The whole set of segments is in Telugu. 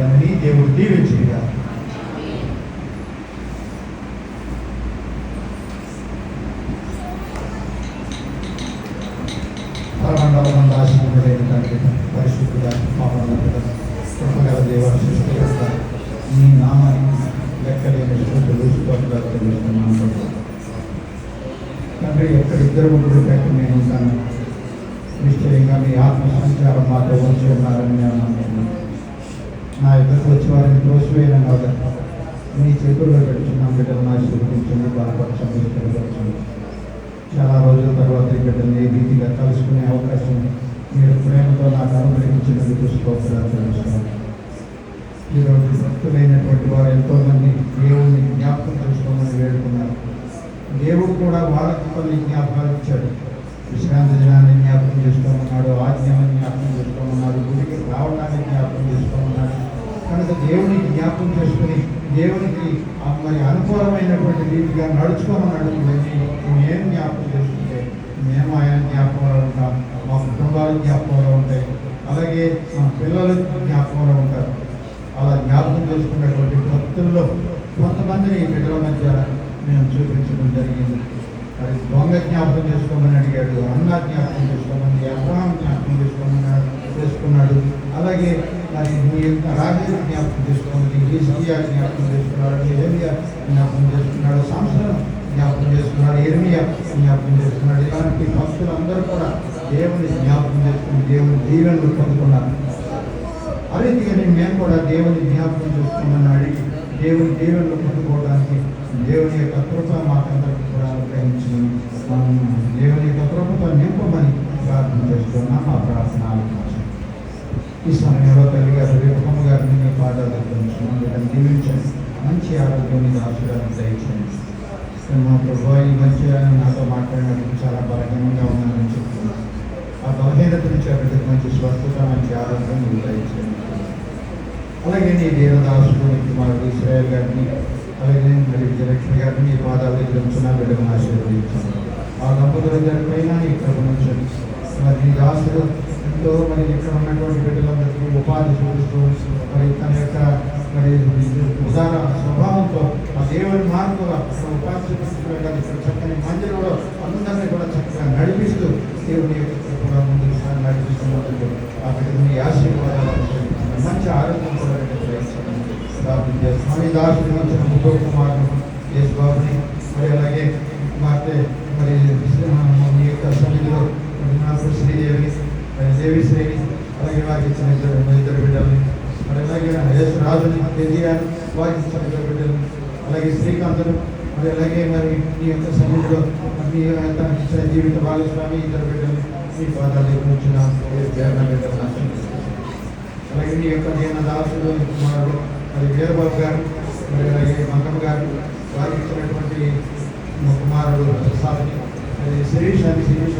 దానిని దేవుడు దీవించుగా పరమండలమంద ఆశీర్వదైన తండ్రి పరిశుద్ధుడా పాపనగల కృపగల దేవ సృష్టికర్త నీ నామాన్ని లెక్కలేని స్థుతులు స్తోత్రాలు తెలుస్తున్నాను తండ్రి ఎక్కడ ఇద్దరు ముగ్గురు పెట్టి నేను ఉంటాను నిశ్చయంగా మీ ఆత్మ సంచారం మాతో ఉంచి ఉన్నారని నేను నమ్ముతున్నాను నా ఇద్దరికి వచ్చి వారిని తోసివేయన కాదు. మీ చేతుల్లో పెట్టుకున్నాం బిడ్డలను ఆశీర్వదించండి బలపరచండి స్థిరపరచండి చాలా రోజుల తర్వాత ఈ బిడ్డల్ని ఏ రీతిగా కలుసుకునే అవకాశం మీరు ప్రేమతో నాకు అనుగ్రహించినది స్తోత్రాలు తెలుస్తాను ఈరోజు భక్తులైనటువంటి వారు ఎంతోమంది దేవుని జ్ఞాపకం తెలుసుకోమని వేడుకున్నారు. దేవుడు కూడా వాళ్ళకి కొన్ని జ్ఞాపకాలు ఇచ్చాడు. విశ్రాంతి దినాన్ని జ్ఞాపకం చేసుకోమన్నాడు ఆజ్ఞాన్ని జ్ఞాపకం చేసుకోమన్నాడు గుడికి రావడానికి జ్ఞాపకం చేసుకోమన్నాడు. కనుక దేవుని జ్ఞాపకం చేసుకుని దేవునికి మరి అనుకూలమైనటువంటి రీతిగా నడుచుకోమన్నాడు ఇవన్నీ మేము జ్ఞాపకం చేసుకుంటే మేము ఆయన జ్ఞాపకంలో ఉంటాం మా కుటుంబాలు జ్ఞాపకంలో ఉంటాయి అలాగే మా పిల్లలు జ్ఞాపకంలో ఉంటారు. అలా జ్ఞాపకం చేసుకున్నటువంటి భక్తుల్లో కొంతమందిని ఈ బిడ్డల మధ్య మేము చూపించడం జరిగింది. మరి దొంగ జ్ఞాపకం చేసుకోమని అడిగాడు అన్న జ్ఞాపకం చేసుకోమని అబ్రహాం జ్ఞాపకం చేసుకోమన్నాడు చేసుకున్నాడు. అలాగే మరి నీ యొక్క రాజు జ్ఞాపకం చేసుకోమని హిస్కియా జ్ఞాపకం చేసుకున్నాడు ఏరియా జ్ఞాపకం చేసుకున్నాడు సంవత్సరం జ్ఞాపకం చేసుకున్నాడు ఏరియా జ్ఞాపకం చేసుకున్నాడు ఇలాంటి భక్తులందరూ కూడా దేవుని జ్ఞాపకం చేసుకుని దేవుని దీవెనలు పొందుకున్నారు. ఆ మేము కూడా దేవుని జ్ఞాపకం చేసుకున్నాను అడిగి దేవుని దీవెనలు పొందుకోవడానికి దేవుని యొక్క కృప మాకందరికీ కూడా అనుగ్రహించి మనం దేవుని యొక్క కృపతో నింపమని ప్రార్థన చేస్తున్నాం. మా ప్రార్థన ఈ సమయంలో తల్లి గారు రేపమ్మ గారిని మీ పాదాలు తెలుస్తున్నాం వీళ్ళని దీవించండి మంచి ఆరోగ్యం ఆశీర్వాదం దయచండి మా ప్రభు ఈ మంచి ఆయన నాతో మాట్లాడినప్పుడు చాలా బలహీనంగా ఉన్నానని చెప్తున్నాను ఆ బలహీనత నుంచి అక్కడికి మంచి స్వస్థత మంచి ఆరోగ్యం మీరు దయచేయండి. అలాగే నీ దేవదాసుడు నీ కుమారుడు ఇస్రాయల్ గారిని అలాగే మరి విజయలక్ష్మి గారిని నీ పాదాలు ఎదురుచున్న బిడ్డను ఆశీర్వదించాను. ఆ దంపతులందరి పైన నీ కృప ఉంచండి. మరి నీ దాసుడు ఎంతో మరి ఇక్కడ ఉన్నటువంటి బిడ్డలందరికీ ఉపాధి చూపిస్తూ మరి తన యొక్క మరి ఉదార స్వభావంతో ఆ దేవుని మార్పుగా అక్కడ ఉపాధి చూపిస్తూ ఇక్కడ చక్కని మందిరంలో అందరినీ కూడా చక్కగా నడిపిస్తూ దేవుని యొక్క కృపగా ముందుకు సాగి నడిపిస్తున్నందుకు ఆ బిడ్డని ఆశీర్వాదాలు మంచి ఆరోగ్యం కూడా స్వామి దాసు ప్రార్థన చేస్తున్నాం. ఈ దాసుని వచ్చిన ముగ్గురు కుమారుడు యేసు బాబుని మరి అలాగే కుమార్తె మరి మీ యొక్క సన్నిధిలో మరి నాకు శ్రీదేవి మరి దేవి శ్రేణి అలాగే వారికి ఇచ్చిన ఇద్దరు మరి ఇద్దరు బిడ్డల్ని మరి అలాగే యేసు రాజుని తెలియాలి వారికి ఇచ్చిన బిడ్డలు అలాగే శ్రీకాంతులు మరి అలాగే మరి మీ యొక్క సన్నిధిలో మీ తనకి జీవిత భాగస్వామి ఇద్దరు బిడ్డలు మీ పాదాలు వచ్చిన అలాగే మీ యొక్క నేను దాసులు కుమారుడు మరి వీరబాబు గారు మరి అలాగే మంగమ్మ గారు వారికి ఇచ్చినటువంటి మా కుమారుడు ప్రసాద్ని మరి శిరీష్ అని శిరీష్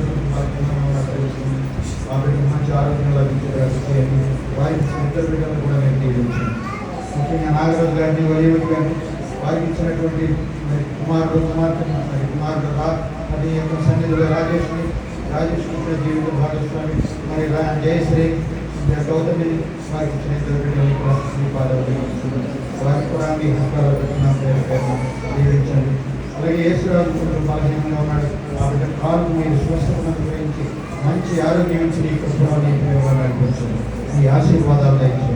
వారికి మంచి ఆరోగ్యం లభించేది వారికి ఇద్దరు బిడ్డలు కూడా నేను దీవించాను ముఖ్యంగా నాగరాజు గారిని వలీవుడ్ గారిని వారికి ఇచ్చినటువంటి మరి కుమారుడు కుమార్తె మరి కుమారుడు రా మరి యొక్క సన్నిధిలో రాజేష్ని రాజేష్ కృష్ణ జీవిత భాగస్వామి మరి జయశ్రీ గౌతమి వారికి ఇచ్చిన ఇద్దరు బిడ్డలు కూడా మీ వారికి కూడా మీ హస్తాలు పెట్టిన దీవించండి. అలాగే యేసురాజు కొంచెం బలహీనంగా ఉన్నాడు. ఆ బిడ్డ కాలు మీరు స్వస్థతను అనుగ్రహించి మంచి ఆరోగ్యం ఇచ్చి నీ కృపలో నీ ప్రేమలో మీ ఆశీర్వాదాలు దయచేయండి.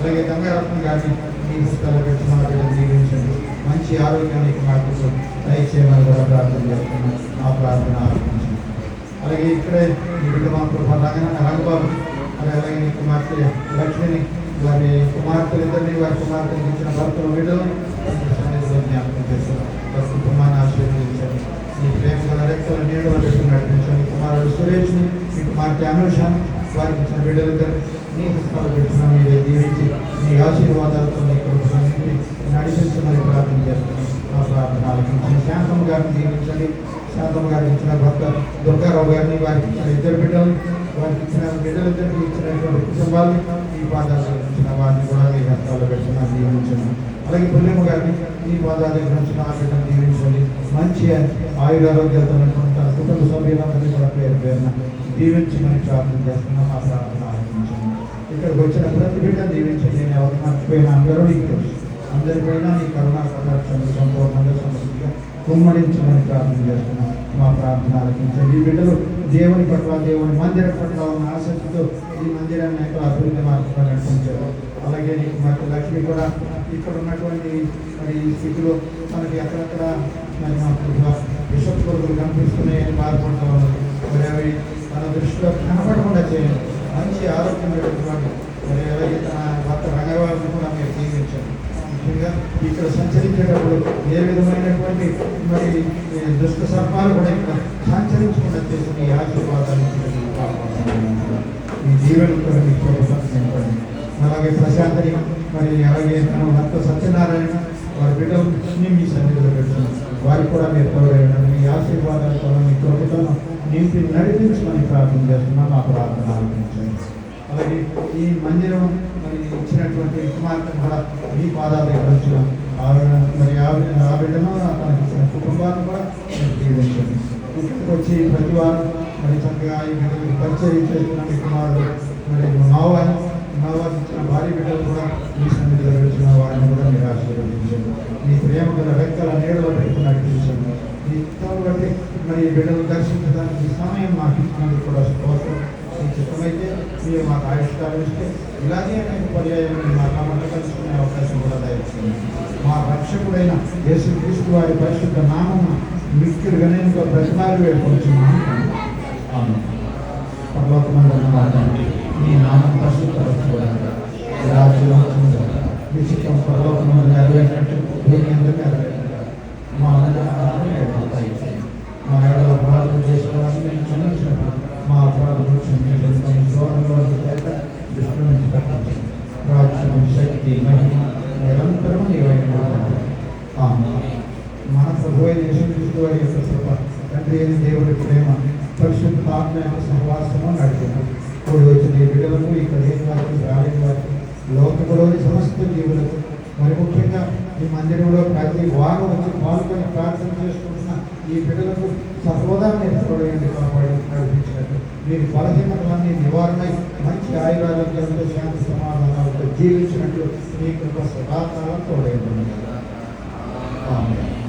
అలాగే గంగారత్న గారిని మీ స్థలం పెట్టిన బిడ్డను దీవించండి మంచి ఆరోగ్యాన్ని మాకు దయచేయమని కూడా ప్రార్థన చేస్తున్నాం నా ప్రార్థన ఆలోచించండి అలాగే ఇక్కడే ఈ బిడ్డ మా ప్రభా రంగ రంగబాబు అలాగే అలాగే నీ కుమార్తె లక్ష్మిని వారి కుమార్తెలిద్దరిని వారి కుమార్తెలకు ఇచ్చిన భర్తలు బిడ్డలు జ్ఞాపకం చేస్తున్నాం వారి కుటుంబాన్ని ఆశీర్వదించండి. నీ ప్రేమ గల రెక్కల నీడలో పెట్టి నడిపించండి. కుమారుడు సురేష్ని మీ కుమార్తె అనుషాన్ని వారికి ఇచ్చిన బిడ్డలిద్దరు నీ హస్తాలు పెట్టిన దీవించి మీ ఆశీర్వాదాలతో నీ కృపను ప్రార్థన చేస్తున్నాను ఆ ప్రార్థన ఆలకించిన శాంతం గారిని దీవించండి. శాంతం గారికి ఇచ్చిన భర్త దుర్గారావు గారిని వారికి ఇచ్చిన ఇద్దరు బిడ్డలు వారికి ఇచ్చిన బిడ్డలిద్దరికి ఇచ్చినటువంటి కుటుంబాన్ని ఈ పాదాలు ఇచ్చిన వారిని కూడా మీ హస్తాలు పెట్టిన దీవించండి. అలాగే పుణ్యమ్మ గారిని ఈ పాదాలు ఇచ్చిన ఆ బిడ్డను దీవించండి. మంచి ఆయురారోగ్యాలతో ఉన్నటువంటి తన కుటుంబ సభ్యులందరినీ కూడా పేరు పేరున దీవించి దీవించమని ప్రార్థన చేస్తున్నాం. ఆ ప్రార్థన ఇక్కడికి వచ్చిన ప్రతి బిడ్డ దీవించండి నేను ఎవరు మర్చిపోయినా అందరూ నీకు. తెలుసు అందరిపైన నీ కరుణా కటాక్షం సంపూర్ణంగా సమృద్ధిగా కుమ్మడించమని ప్రార్థన చేస్తున్నాం. మా ప్రార్థన ఆలకించండి. ఈ బిడ్డలు దేవుని పట్ల దేవుని మందిరం పట్ల ఉన్న ఆసక్తితో ఈ మందిరాన్ని యొక్క అభివృద్ధి మార్గంలో నడిపించారు. అలాగే నీకు మరి లక్ష్మి కూడా ఇక్కడ ఉన్నటువంటి మరి ఈ స్థితిలో మనకి అక్కడక్కడ మరి మాకు విషపు కొడుకులు కనిపిస్తున్నాయని బాధపడతా ఉన్నారు మరి అవి మన దృష్టిలో కనపడకుండా చేయండి. మంచి ఆరోగ్యమైనటువంటి మరి అలాగే తన భర్త రంగవారిని కూడా మీరు జీవించండి ముఖ్యంగా ఇక్కడ సంచరించేటప్పుడు ఏ విధమైనటువంటి మరి దుష్ట సర్పాలు కూడా ఇక్కడ సంచరించకుండా చేసిన మీ ఆశీర్వాదాలు ఇచ్చి మీకు కాపాడుతున్నాను. మీ జీవనంతో మీ ప్రభుత్వం అలాగే ప్రశాంతని మరి అలాగే తన భర్త సత్యనారాయణ వారి బిడ్డలని మీ సన్నిధిలో పెడుతున్నాం. వారికి కూడా మీరు తోడేయడం మీ ఆశీర్వాదాలు కూడా మీ ప్రభుత్వం నింపి నడిపించమని ప్రార్థన చేస్తున్నాం మా ప్రార్థన ఆలకించండి. అలాగే ఈ మందిరం మరి ఇచ్చినటువంటి కుమార్తె కూడా మీ పాదాల దగ్గర వచ్చిన ఆవిడ మరి ఆవిడ ఆ బిడ్డను తనకి ఇచ్చిన కుటుంబాన్ని కూడా జీవించండి దీవించండి. వచ్చి ప్రతి వారం మరి చక్కగా ఈ బిడ్డలకు పరిచయం చేస్తున్న కుమారుడు మరి నోవాని నోవాకి ఇచ్చిన భార్య బిడ్డలు కూడా మీ సన్నిధిలో వచ్చిన వారిని కూడా మీరు ఆశీర్వదించండి మీ ప్రేమ గల రెక్కల నీడలో పెట్టుకుని నడిపించండి మీ ఇష్టం బట్టి మరి ఈ బిడ్డలు దర్శించడానికి సమయం మాకు ఇచ్చినందుకు కూడా స్తోత్రం. మీ చిత్తమైతే మీరు మాకు ఆవిష్కారం ఇస్తే ఇలాగే అనేక పర్యాయాలు మా కమట కలుసుకునే అవకాశం కూడా దయచేయండి. మా రక్షకుడైన యేసు క్రీస్తు వారి పరిశుద్ధ నామం మిక్కిరి గణంగా ప్రతిమాలు వేడుకొచ్చున్నాం పర్లోకమందున్న మా మీ నామం పరిశుద్ధ నిరంతరం మన ప్రభు యేసుక్రీస్తు వారి యొక్క కృప తండ్రి అయిన దేవుడి ప్రేమ పరిశుద్ధ ఆత్మ యొక్క సహవాసము నడిపింది కూడి వచ్చిన ఈ బిడ్డలకు ఇక్కడ లేని వారికి రాలేని వారికి లోకంలోని సమస్త జీవులకు మరి ముఖ్యంగా ఈ మందిరంలో ప్రతి వారం వచ్చి పాల్గొని ప్రార్థన చేసుకుంటున్న ఈ బిడ్డలకు సర్వదాన్ని ఎత్తుకోవడానికి కాపాడి నడిపించినట్టు. బలహీనతలన్నీ నివారణై మంచి ఆయురారోగ్యంతో శాంతి సమాధానాలతో జీవించినట్లు మీ కృప సదాకాలం తోడైంది ఆమె